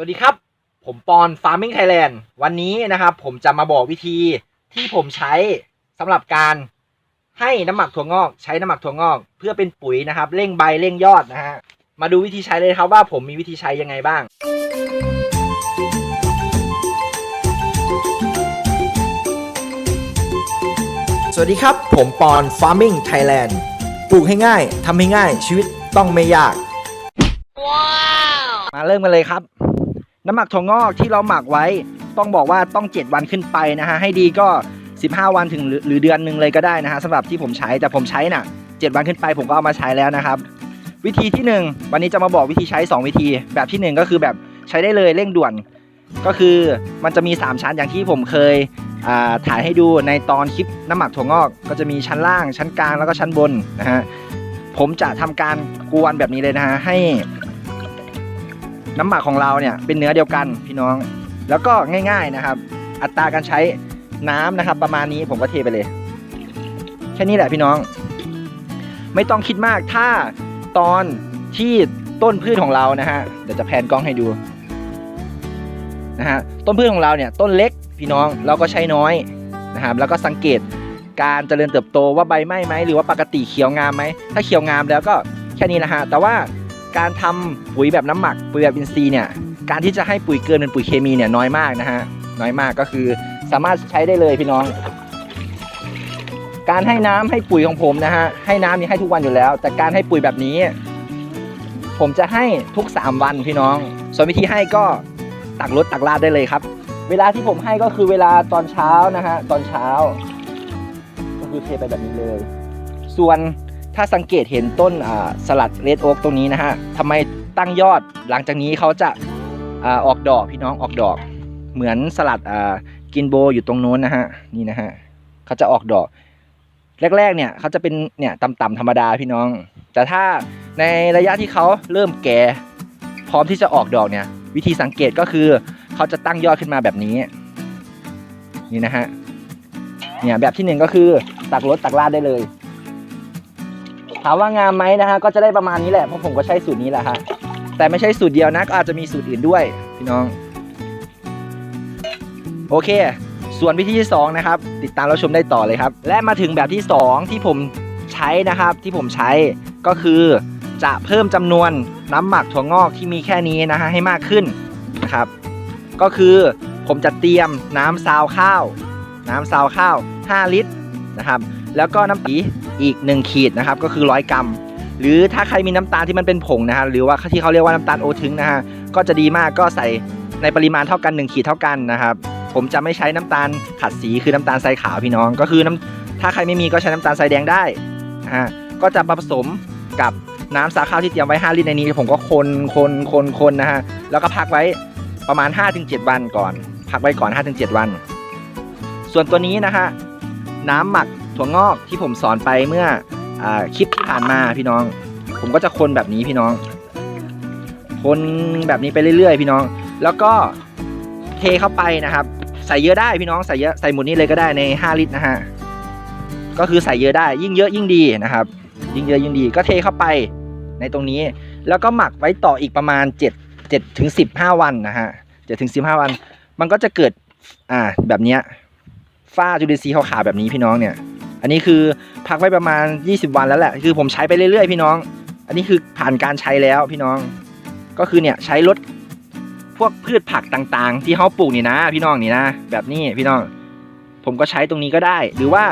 สวัสดีครับ ผมปอน Farming Thailand วันนี้นะครับ ผมจะมาบอกวิธีที่ผมใช้สำหรับการให้น้ำหมักถั่วงอก ใช้น้ำหมักถั่วงอก เพื่อเป็นปุ๋ยนะครับ เร่งใบเร่งยอดนะฮะมาดูวิธีใช้เลยครับว่าผมมีวิธีใช้ยังไงบ้าง สวัสดีครับ ผมปอน Farming Thailand ปลูกให้ง่ายทำให้ง่ายชีวิตต้องไม่ยากมาเริ่มกันเลยครับ น้ำหมักถั่วงอกที่เราหมักไว้ ต้องบอกว่าต้อง 7 วันขึ้นไปนะฮะให้ดีก็ 15 วันถึงหรือเดือนหนึ่งเลยก็ได้นะฮะสำหรับที่ผมใช้แต่ผมใช้น่ะ 7 วันขึ้นไปผมก็เอามาใช้แล้วนะครับ วิธีที่ 1 วันนี้จะมาบอกวิธีใช้ 2 วิธี แบบที่ 1 ก็คือแบบใช้ได้เลยเร่งด่วน ก็คือมันจะมี 3 ชั้นอย่างที่ผมเคยอ่าถ่ายให้ดูในตอนคลิปน้ำหมักถั่วงอก ก็จะมีชั้นล่างชั้นกลางแล้วก็ชั้นบนนะฮะผมจะทำการกวนแบบนี้เลยนะฮะให้ น้ำหมักของเราเนี่ยเป็นเนื้อเดียวกันพี่น้อง แล้วก็ง่าย ๆนะครับ อัตราการใช้น้ำนะครับ ประมาณนี้ผมก็เทไปเลย แค่นี้แหละพี่น้อง ไม่ต้องคิดมากถ้าตอนที่ต้นพืชของเรานะฮะเดี๋ยวจะแพนกล้องให้ดูนะฮะต้นพืชของเราเนี่ยต้นเล็กพี่น้องเราก็ใช้น้อยนะครับแล้วก็สังเกตการเจริญเติบโตว่าใบไหม้ไหมหรือว่าปกติเขียวงามไหมถ้าเขียวงามแล้วก็แค่นี้นะฮะแต่ว่า การทำปุ๋ยแบบน้ำหมักปุ๋ยแบบอินทรีย์เนี่ยการที่จะให้ปุ๋ยเกินเป็นปุ๋ยเคมีเนี่ยน้อยมากนะฮะน้อยมากก็คือสามารถใช้ได้เลยพี่น้อง การให้น้ำให้ปุ๋ยของผมนะฮะให้น้ำนี่ให้ทุกวันอยู่แล้ว แต่การให้ปุ๋ยแบบนี้ ผมจะให้ทุก 3 วันพี่น้อง ส่วนวิธีให้ก็ตักรดตักลาดได้เลยครับ เวลาที่ผมให้ก็คือเวลาตอนเช้านะฮะตอนเช้า ก็คือเทไปแบบนี้เลย ส่วน ถ้าสังเกตเห็นต้นสลัดเรดโอ๊กตรงนี้นะฮะทำไมตั้งยอดหลังจากนี้เขาจะอาออกดอกพี่น้องออกดอก เหมือนสลัดกินโบอยู่ตรงโน้นนะฮะนี่นะฮะเขาจะออกดอก แรกๆเนี่ยเขาจะเป็นเนี่ยต่ำๆธรรมดาพี่น้อง แต่ถ้าในระยะที่เขาเริ่มแก่พร้อมที่จะออกดอกเนี่ย วิธีสังเกตก็คือเขาจะตั้งยอดขึ้นมาแบบนี้ นี่นะฮะเนี่ยแบบที่หนึ่งก็คือตักรดตักลาดได้เลยามว่างามไหมนะฮะก็จะได้ประมาณนี้แหละเพราะผมก็ใช้สูตรนี้แหละฮะแต่ไม่ใช่สูตรเดียวนะก็อาจจะมีสูตรอื่นด้วยพี่น้อง โอเค ส่วนวิธีที่สองนะครับติดตามรับชมได้ต่อเลยครับ และมาถึงแบบที่สองที่ผมใช้นะครับที่ผมใช้ก็คือจะเพิ่มจำนวนน้ำหมักถั่วงอกที่มีแค่นี้นะฮะให้มากขึ้นนะครับ ก็คือผมจะเตรียมน้ำซาวข้าว น้ำซาวข้าว 5 ลิตรนะครับ แล้วก็น้ำตีอีก 1 ขีดนะครับก็คือ 100 กรัม หรือถ้าใครมีน้ำตาลที่มันเป็นผงนะฮะหรือว่าที่เขาเรียกว่าน้ำตาลโอทึงนะฮะก็จะดีมากก็ใส่ในปริมาณเท่ากัน 1 ขีดเท่ากันนะครับผมจะไม่ใช้น้ำตาลขัดสีคือน้ำตาลทรายขาวพี่น้อง ก็คือน้ำถ้าใครไม่มีก็ใช้น้ำตาลทรายแดงได้นะฮะก็จะผสมกับน้ำสาข้าวที่เตรียมไว้5ลิตรในนี้ ผมก็คนคนคนคนนะฮะแล้วก็พักไว้ประมาณ 5-7 วันก่อน พักไว้ก่อน 5-7 วัน ส่วนตัวนี้นะฮะน้ำหมัก ถั่วงอกที่ผมสอนไปเมื่ออคลิปที่ผ่านมาพี่น้อง ผมก็จะคนแบบนี้พี่น้อง คนแบบนี้ไปเรื่อยๆ พี่น้อง แล้วก็เทเข้าไปนะครับ ใส่เยอะได้พี่น้องใส่เยอะใส่หมดนี้เลยก็ได้ใน 5 ลิตรนะฮะก็คือใส่เยอะได้ยิ่งเยอะยิ่งดีนะครับ ยิ่งเยอะยิ่งดีก็เทเข้าไปในตรงนี้ แล้วก็หมักไว้ต่ออีกประมาณ 7 7ถึง15 วันนะฮะ7ถึง15 วัน มันก็จะเกิดอ่าแบบเนี้ยฝ้าจุลินทรีย์ขาวๆแบบนี้พี่น้องเนี่ย อันนี้คือพักไว้ประมาณ 20 วันแล้วแหละ คือผมใช้ไปเรื่อยๆ พี่น้อง อันนี้คือผ่านการใช้แล้วพี่น้อง ก็คือเนี่ยใช้ลดพวกพืชผักต่างๆ ที่เขาปลูกนี่นะ พี่น้องนี่นะ แบบนี้พี่น้อง ผมก็ใช้ตรงนี้ก็ได้ หรือว่า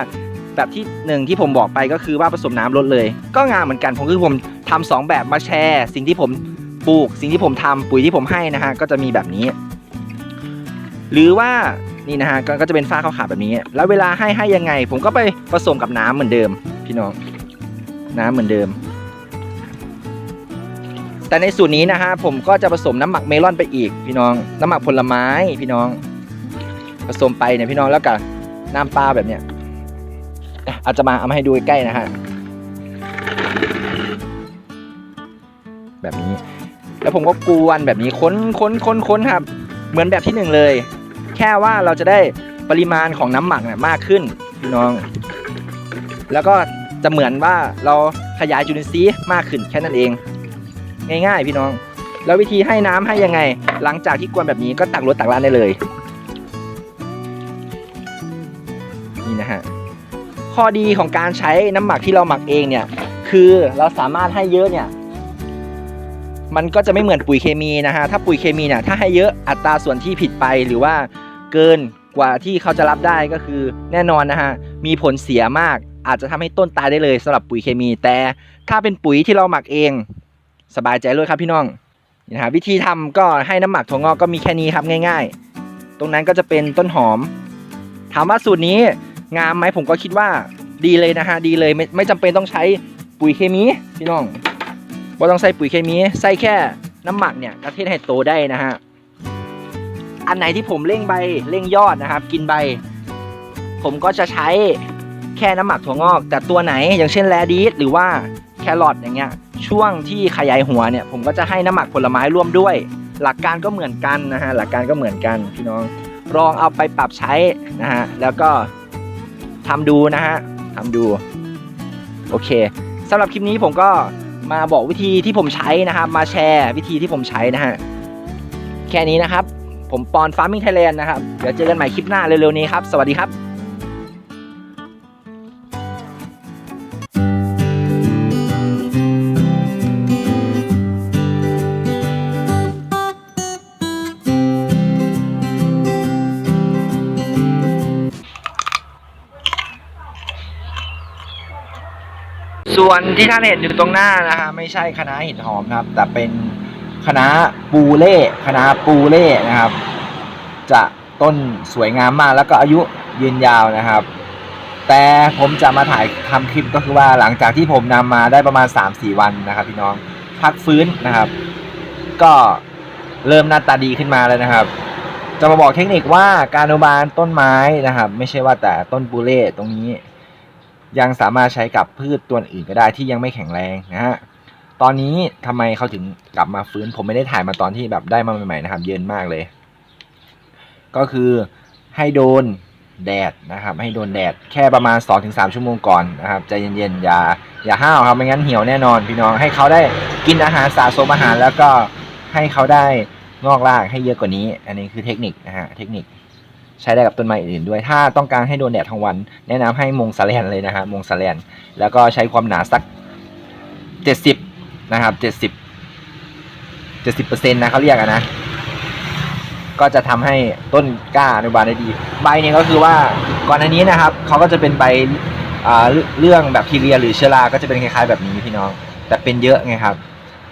แบบที่หนึ่งที่ผมบอกไปก็คือว่าผสมน้ำลดเลย ก็งามเหมือนกันผมคือผมทำสองแบบมาแชร์ สิ่งที่ผมปลูก สิ่งที่ผมทำปุ๋ยที่ผมให้นะฮะก็จะมีแบบนี้ หรือว่า นี่นะฮะก็จะเป็นฝ้าขาวๆแบบนี้ แล้วเวลาให้ให้ยังไง ผมก็ไปผสมกับน้ำเหมือนเดิม พี่น้อง น้ำเหมือนเดิม แต่ในสูตรนี้นะฮะผมก็จะผสมน้ำหมักเมลอนไปอีก พี่น้อง น้ำหมักผลไม้พี่น้อง ผสมไปเนี่ยพี่น้องแล้วกับน้ำปลาแบบเนี้ยอะอาจจะมาเอามาให้ดูใกล้ๆนะฮะแบบนี้ แล้วผมก็กวนแบบนี้ค้นค้นค้นค้นครับ เหมือนแบบที่หนึ่งเลย แค่ว่าเราจะได้ปริมาณของน้ำหมักเนี่ยมากขึ้นพี่น้อง แล้วก็จะเหมือนว่าเราขยายจุลินทรีย์มากขึ้นแค่นั้นเอง ง่ายๆ พี่น้อง แล้ววิธีให้น้ำให้ยังไง หลังจากที่กวนแบบนี้ก็ตักรถตักร้านได้เลย นี่นะฮะข้อดีของการใช้น้ำหมักที่เราหมักเองเนี่ย คือเราสามารถให้เยอะเนี่ย มันก็จะไม่เหมือนปุ๋ยเคมีนะฮะถ้าปุ๋ยเคมีเนี่ยถ้าให้เยอะอัตราส่วนที่ผิดไปหรือว่า เกินกว่าที่เขาจะรับได้ก็คือแน่นอนนะฮะมีผลเสียมากอาจจะทำให้ต้นตายได้เลยสำหรับปุ๋ยเคมี แต่ถ้าเป็นปุ๋ยที่เราหมักเอง สบายใจเลยครับพี่น้องนะฮะวิธีทำก็ให้น้ำหมักถั่วงอกก็มีแค่นี้ครับง่าย ๆ ตรงนั้นก็จะเป็นต้นหอม ถามว่าสูตรนี้งามไหมผมก็คิดว่าดีเลยนะฮะดีเลยไม่ไม่จำเป็นต้องใช้ปุ๋ยเคมีพี่น้องบ่ต้องใส่ปุ๋ยเคมีใส่แค่น้ำหมักเนี่ยกระเทศให้โตได้นะฮะ อันไหนที่ผมเร่งใบเร่งยอดนะครับ กินใบ ผมก็จะใช้แค่น้ำหมักถั่วงอก แต่ตัวไหนอย่างเช่นแรดีสหรือว่าแครอทอย่างเงี้ย ช่วงที่ขยายหัวเนี่ย ผมก็จะให้น้ำหมักผลไม้ร่วมด้วย หลักการก็เหมือนกันนะฮะหลักการก็เหมือนกันพี่น้องลองเอาไปปรับใช้นะฮะแล้วก็ทำดูนะฮะทำดูโอเคสำหรับคลิปนี้ผมก็มาบอกวิธีที่ผมใช้นะครับ มาแชร์วิธีที่ผมใช้นะฮะแค่นี้นะครับ ผมปอนฟาร์มิงไทยแลนด์นะครับ เดี๋ยวเจอกันใหม่คลิปหน้าเร็วๆนี้ครับ สวัสดีครับส่วนที่ท่านเห็นอยู่ตรงหน้านะฮะไม่ใช่คณะหินหอมครับ แต่เป็น คณะปูเล่คณะปูเล่นะครับ จะต้นสวยงามมากแล้วก็อายุยืนยาวนะครับ แต่ผมจะมาถ่ายทำคลิปก็คือว่าหลังจากที่ผมนำมาได้ประมาณ 3-4 วันนะครับ พี่น้องพักฟื้นนะครับ ก็เริ่มหน้าตาดีขึ้นมาแล้วนะครับ จะมาบอกเทคนิคว่าการอนุบาลต้นไม้นะครับ ไม่ใช่ว่าแต่ต้นปูเล่ตรงนี้ ยังสามารถใช้กับพืชตัวอื่นก็ได้ที่ยังไม่แข็งแรงนะฮะ ตอนนี้ทำไมเขาถึงกลับมาฟื้น ผมไม่ได้ถ่ายมาตอนที่แบบได้มาใหม่ๆนะครับ เย็นมากเลย ก็คือให้โดนแดดนะครับ ให้โดนแดดแค่ประมาณ 2-3 ชั่วโมงก่อนนะครับใจเย็นๆอย่าอย่าห้าวครับไม่งั้นเหี่ยวแน่นอนพี่น้องให้เขาได้กินอาหารสะสมอาหาร แล้วก็ให้เขาได้งอกรากให้เยอะกว่านี้ อันนี้คือเทคนิคนะฮะเทคนิคใช้ได้กับต้นไม้อื่นด้วย ถ้าต้องการให้โดนแดดทั้งวัน แนะนำให้มงสแลนเลยนะฮะมงสแลนแล้วก็ใช้ความหนาสักเจ็ดสิบ นะครับเจ็ดสิบเจ็ดสิบเปอร์เซ็นต์นะเขาเรียกนะ ก็จะทำให้ต้นกล้าอนุบาลได้ดี ใบเนี่ยก็คือว่าก่อนอันนี้นะครับเขาก็จะเป็นใบอ่าเรื่องแบคทีเรียหรือเชื้อราก็จะเป็นคล้าย ๆ แบบนี้พี่น้อง แต่เป็นเยอะไงครับ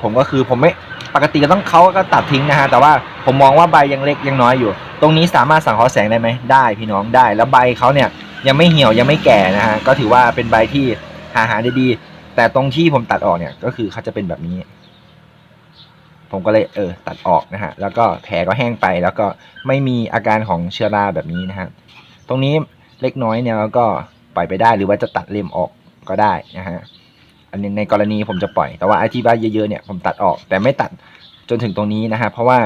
ผมก็คือผมไม่ปกติก็ต้องเขาก็ตัดทิ้งนะฮะแต่ว่าผมมองว่าใบยังเล็กยังน้อยอยู่ ตรงนี้สามารถสังเคราะห์แสงได้ไหมได้พี่น้องได้ แล้วใบเขาเนี่ยยังไม่เหี่ยวยังไม่แก่นะฮะก็ถือว่าเป็นใบที่หาหาได้ดี แต่ตรงที่ผมตัดออกเนี่ย ก็คือเขาจะเป็นแบบนี้ ผมก็เลยเออ ตัดออกนะฮะ แล้วก็แผลก็แห้งไป แล้วก็ไม่มีอาการของเชื้อราแบบนี้นะฮะ ตรงนี้เล็กน้อยเนี่ยเราก็ปล่อยไปได้หรือว่าจะตัดเล็มออกก็ได้นะฮะ อันนี้ในกรณีผมจะปล่อย แต่ว่าไอ้ที่ใบเยอะๆเนี่ยผมตัดออก แต่ไม่ตัดจนถึงตรงนี้นะฮะ เพราะว่า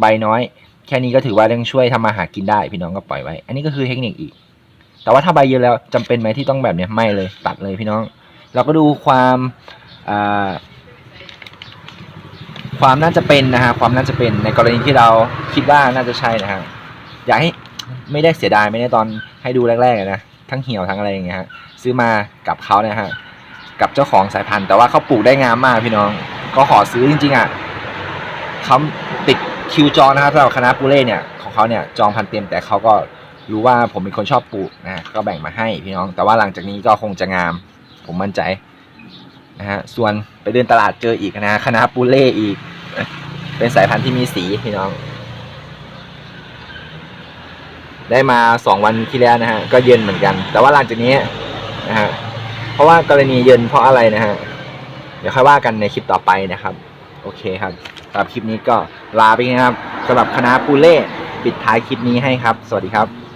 ใบน้อยแค่นี้ก็ถือว่ายังช่วยทำมาหากินได้พี่น้องก็ปล่อยไว้ อันนี้ก็คือเทคนิคอีก แต่ว่าถ้าใบเยอะแล้วจำเป็นไหมที่ต้องแบบเนี้ยไม่เลยตัดเลยพี่น้อง เราก็ดูความความน่าจะเป็นนะฮะความน่าจะเป็นในกรณีที่เราคิดว่าน่าจะใช่นะฮะอยากให้ไม่ได้เสียดายไม่ได้ตอนให้ดูแรกๆนะทั้งเหี่ยวทั้งอะไรอย่างเงี้ยฮะซื้อมากับเขาเนี่ยฮะกับเจ้าของสายพันธุ์ แต่ว่าเขาปลูกได้งามมากพี่น้องก็ขอซื้อจริงๆอะเขาติดคิวจองนะครับสำหรับคณะปูเล่เนี่ยของเขาเนี่ยจองพันเต็มแต่เขาก็รู้ว่าผมเป็นคนชอบปลูกนะก็แบ่งมาให้พี่น้อง แต่ว่าหลังจากนี้ก็คงจะงาม ผมมั่นใจนะฮะส่วนไปเดินตลาดเจออีกนะคณะปูเล่อีก เป็นสายพันธุ์ที่มีสีพี่น้อง ได้มาสองวันที่แล้วนะฮะก็เย็นเหมือนกัน แต่ว่าหลังจากนี้นะฮะเพราะว่ากรณีเย็นเพราะอะไรนะฮะเดี๋ยวค่อยว่ากันในคลิปต่อไปนะครับ โอเคครับสำหรับคลิปนี้ก็ลาไปนะครับสำหรับคณะปูเล่ปิดท้ายคลิปนี้ให้ครับ สวัสดีครับ